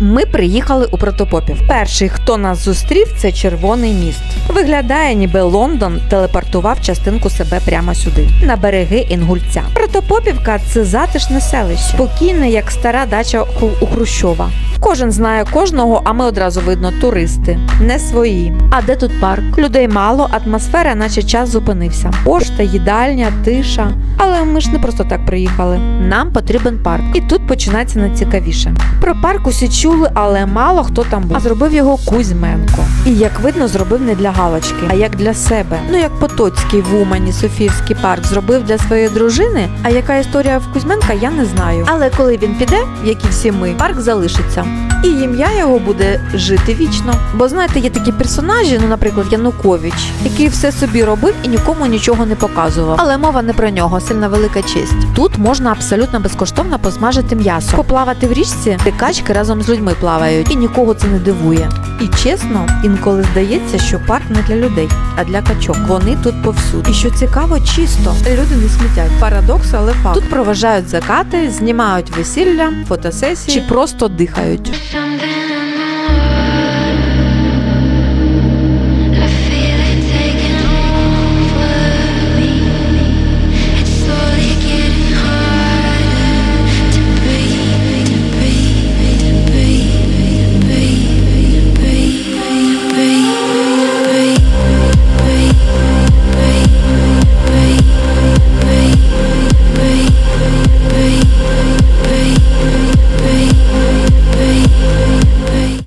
Ми приїхали у Протопопів. Перший, хто нас зустрів, це червоний міст. Виглядає, ніби Лондон телепортував частинку себе прямо сюди, на береги Інгульця. Протопопівка це затишне селище, спокійне, як стара дача у Хрущова. Кожен знає кожного, а ми одразу видно туристи, не свої. А де тут парк? Людей мало, атмосфера, наче час зупинився. Пошта, їдальня, тиша. Але ми ж не просто так приїхали. Нам потрібен парк. І тут починається найцікавіше. Про парк усі чули, але мало хто там був. А зробив його Кузьменко. І як видно, зробив не для галочки, а як для себе. Ну як Потоцький в Умані Софіївський парк зробив для своєї дружини. А яка історія в Кузьменка, я не знаю. Але коли він піде, як і всі ми, парк залишиться. І ім'я його буде жити вічно. Бо знаєте, є такі персонажі, ну, наприклад, Янукович, який все собі робив і нікому нічого не показував. Але мова не про нього, сильно велика честь. Тут можна абсолютно безкоштовно посмажити м'ясо, поплавати в річці, де качки разом з людьми плавають, і нікого це не дивує. І чесно, інколи здається, що парк не для людей, а для качок. Вони тут повсюди. І що цікаво, чисто люди не смітять. Парадокс, але факт. Тут проважають закати, знімають весілля, фотосесії чи просто дихають.